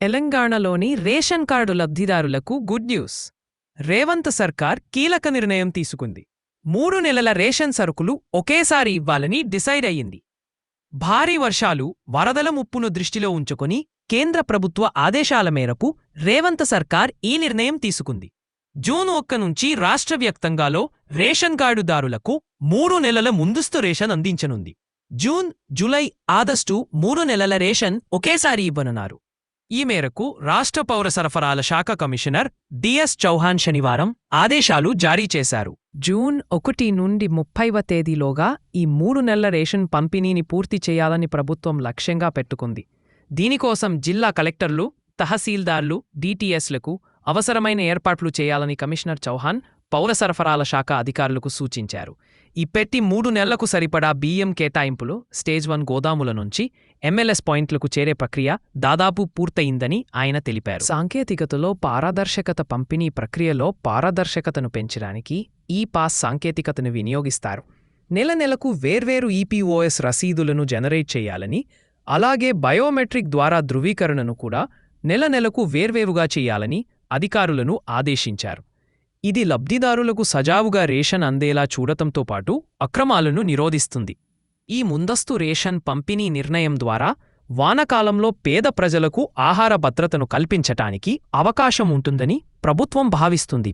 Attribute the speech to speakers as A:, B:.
A: తెలంగాణలోని ration card లబ్ధిదారులకు good news. Revanth సర్కార్ కీలక నిర్ణయం తీసుకుంది. మూడు నెలల రేషన్ సరుకులు ఒకేసారి ఇవ్వాలని డిసైడ్ అయ్యింది. భారీ వర్షాలు వరదల ముప్పును దృష్టిలో ఉంచుకొని కేంద్ర ప్రభుత్వ ఆదేశాల మేరకు రేవంత్ సర్కార్ ఈ నిర్ణయం తీసుకుంది. జూన్ ఒక్క నుంచి రాష్ట్ర వ్యాప్తంగాలో రేషన్ కార్డుదారులకు మూడు నెలల ముందస్తు రేషన్ అందించనుంది. జూన్ జులై ఆగస్టు మూడు నెలల రేషన్ ఒకేసారి ఇవ్వనున్నారు. ఈ మేరకు రాష్ట్ర పౌర సరఫరాల శాఖ కమిషనర్ డిఎస్ చౌహాన్ శనివారం ఆదేశాలు జారీ చేశారు. జూన్ ఒకటి నుండి ముప్పైవ తేదీలోగా ఈ మూడు నెలల రేషన్ పంపిణీని పూర్తి చేయాలని ప్రభుత్వం లక్ష్యంగా పెట్టుకుంది. దీనికోసం జిల్లా కలెక్టర్లు తహసీల్దార్లు డిటిఎస్లకు అవసరమైన ఏర్పాట్లు చేయాలని కమిషనర్ చౌహాన్ పౌర సరఫరాల శాఖ అధికారులకు సూచించారు. ఈ పెట్టి మూడు నెలలకు సరిపడా బియ్యం కేటాయింపులు స్టేజ్ వన్ గోదాముల నుంచి ఎంఎల్ఎస్ పాయింట్లకు చేరే ప్రక్రియ దాదాపు పూర్తయిందని ఆయన తెలిపారు. సాంకేతికతలో పారదర్శకత పంపిణీ ప్రక్రియలో పారదర్శకతను పెంచడానికి ఈ పాస్ సాంకేతికతను వినియోగిస్తారు. నెల నెలకు వేర్వేరు ఈపీఓఎస్ రసీదులను జనరేట్ చేయాలని అలాగే బయోమెట్రిక్ ద్వారా ధృవీకరణను కూడా నెల నెలకు వేర్వేరుగా చేయాలని అధికారులను ఆదేశించారు. ఇది లబ్ధిదారులకు సజావుగా రేషన్ అందేలా చూడటంతో పాటు అక్రమాలను నిరోధిస్తుంది. ఈ ముందస్తు రేషన్ పంపిణీ నిర్ణయం ద్వారా వానకాలంలో పేద ప్రజలకు ఆహార భద్రతను కల్పించటానికి అవకాశం ఉంటుందని ప్రభుత్వం భావిస్తుంది.